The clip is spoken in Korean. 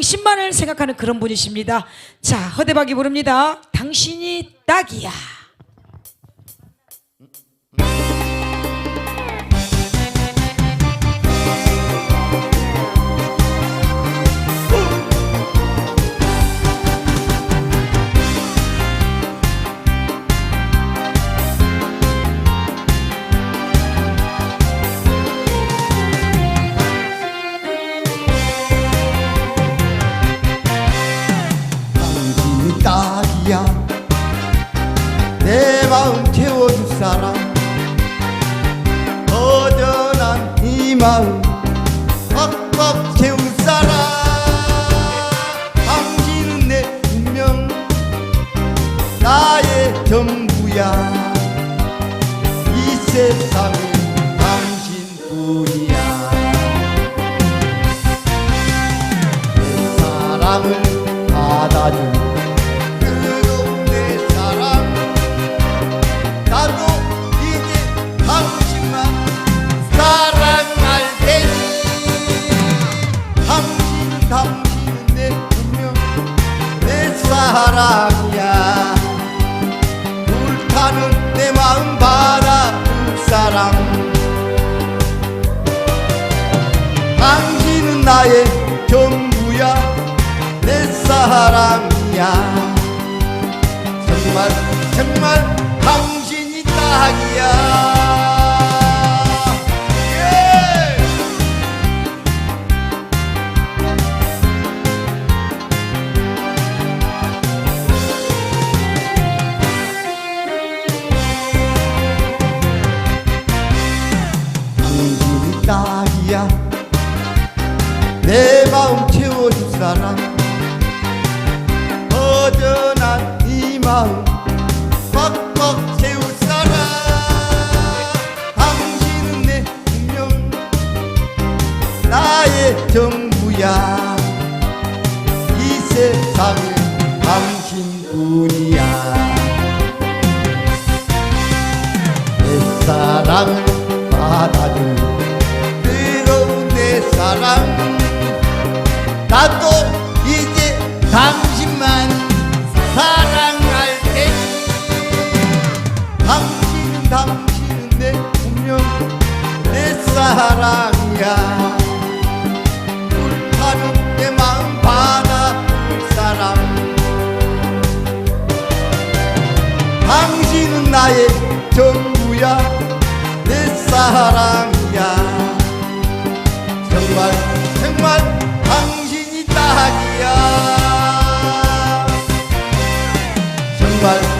당신만을 생각하는 그런 분이십니다. 자, 허대박이 부릅니다. 당신이 딱이야. 딱이야. 내 마음 채워줄 사람. 허전한 이 마음 꽉꽉 채울 사람. 당신은 내 운명 나의 전부야. 이 세상에 당신뿐이야 당신만 사랑할 테니 당신 당신은 당신은 나의 전부야 내 사랑이야. 정말 정말 당 딱이야. 예! 당신이 딱이야. 내 마음 채워줄 사람 허전한 이 마음 전부야. 이 세상에 당신뿐이야. 내 사랑을 받아줄 뜨거운 내 사랑. 나도 이제 당신만 사랑할 테니 당신 당신은 내 운명 내 사랑이야 당신은 나의 전부야 내 사랑이야. 정말 정말 당신이 딱이야. 정말